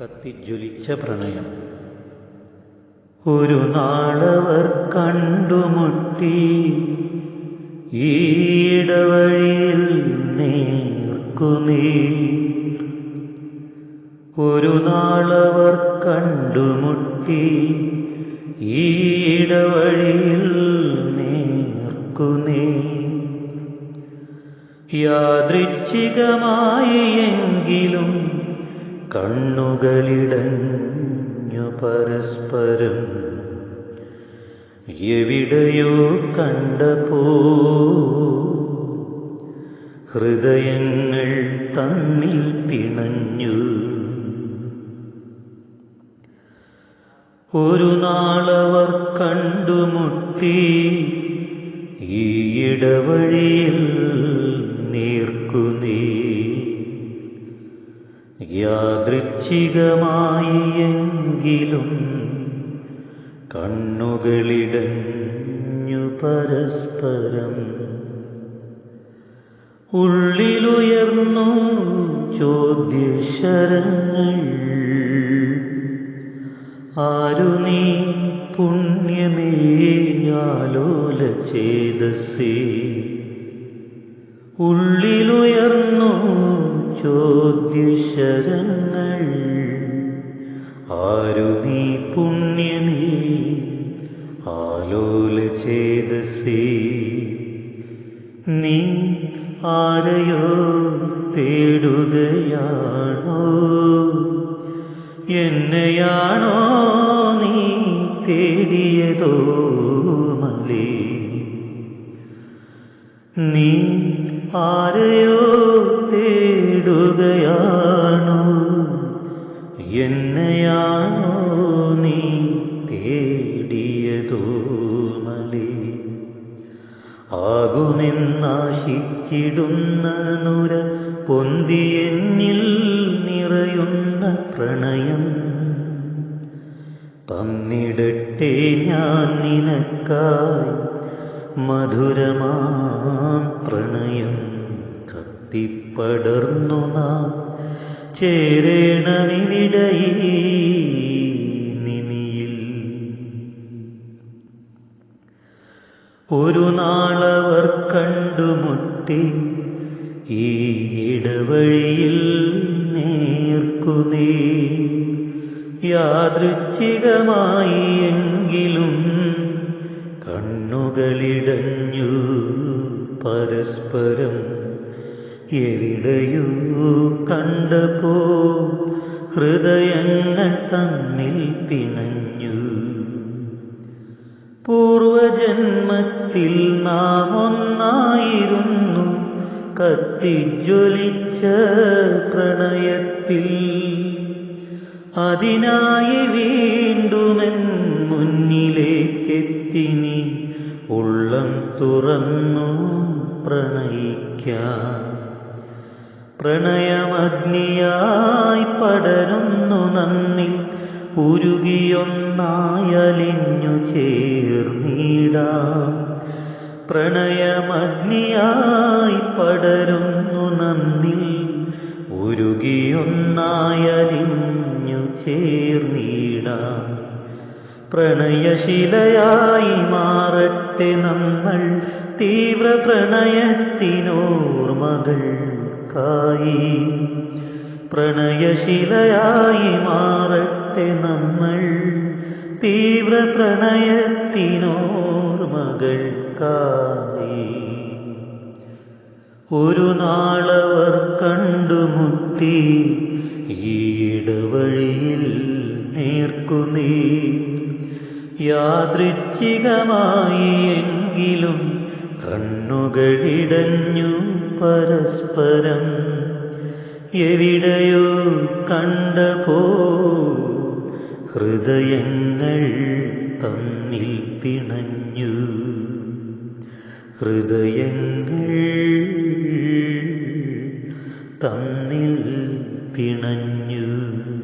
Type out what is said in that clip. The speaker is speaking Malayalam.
കത്തിജ്വലിച്ച പ്രണയം. ഒരു നാളവർ കണ്ടുമുട്ടി ഈടവഴിയിൽ നേർക്കുനീർ. ഒരു നാളവർ കണ്ടുമുട്ടി ഈടവഴിയിൽ നേർക്കുനീർ. യാദൃച്ഛികമായി എങ്കിലും കണ്ണുകളിടഞ്ഞു പരസ്പരം എവിടെയോ കണ്ടപ്പോ ഹൃദയങ്ങൾ തമ്മിൽ പിണഞ്ഞു. ഒരു നാളവർ കണ്ടുമുട്ടി ഈ ഇടവഴിയിൽ യാദൃച്ഛികമായി എങ്കിലും കണ്ണുകളിടഞ്ഞു പരസ്പരം ഉള്ളിലുയർന്നു ചോദ്യശരങ്ങൾ. ആരു നീ പുണ്യമേ ആലോല ഉള്ളിലുയർന്നു ചോദ്യശരങ്ങൾ. ആരു നീ പുണ്യമേ ആലോല ചേതസേ. നീ ആരെയോ തേടുകയാണോ? എന്നെയാണോ നീ തേടിയതോ മലേ? നീ ആരെയോ തേടുകയാണോ എന്നെയാണോ നീ തേടിയതോ മലേ? ആകുമെന്നാശിച്ചിടുന്ന നുര പൊന്തിയെന്നിൽ നിറയുന്ന പ്രണയം. തന്നിടട്ടെ ഞാൻ നിനക്കായി മധുരമാം പ്രണയം. കത്തിപ്പടർന്നു നാം ചേരേണമിവിടെ നിമിയിൽ. ഒരു നാളവർ കണ്ടുമുട്ടി ഈ ഇടവഴിയിൽ നേർക്കുനേ യാദൃച്ഛികമായി എങ്കിലും കണ്ണുകളിടഞ്ഞു പരസ്പരം എവിടെയോ കണ്ടപ്പോ ഹൃദയങ്ങൾ തമ്മിൽ പിണഞ്ഞു. പൂർവജന്മത്തിൽ നാം ഒന്നായിരുന്നു കത്തിജ്വലിച്ച പ്രണയത്തിൽ. അതിനായി വീണ്ടുമെൻ മുന്നിലേക്കെത്തിനി ഉള്ളം തുറന്നു പ്രണയിക്കാം പ്രണയമഗ്നിയായി പടരുന്നു നമ്മിൽ ഉരുകിയൊന്നായലിഞ്ഞു ചേർന്നിടാം പ്രണയമഗ്നിയായി പടരുന്നു നമ്മിൽ ഉരുകിയൊന്നായലിഞ്ഞു ചേർന്നിടാം പ്രണയശിലയായി മാറട്ടെ നമ്മൾ. തീവ്ര പ്രണയത്തിനോർമകൾക്കായി പ്രണയശിലയായി മാറട്ടെ നമ്മൾ. തീവ്ര പ്രണയത്തിനോർമകൾക്കായി ഒരു നാളവർ കണ്ടുമുട്ടി ഈടവഴിയിൽ നേർക്കുനീ യാദൃച്ഛികമായി എങ്കിലും കണ്ണുകളിടഞ്ഞു പരസ്പരം എവിടെയോ കണ്ടപോ ഹൃദയങ്ങൾ തമ്മിൽ പിണഞ്ഞു. ഹൃദയങ്ങൾ തമ്മിൽ പിണഞ്ഞു.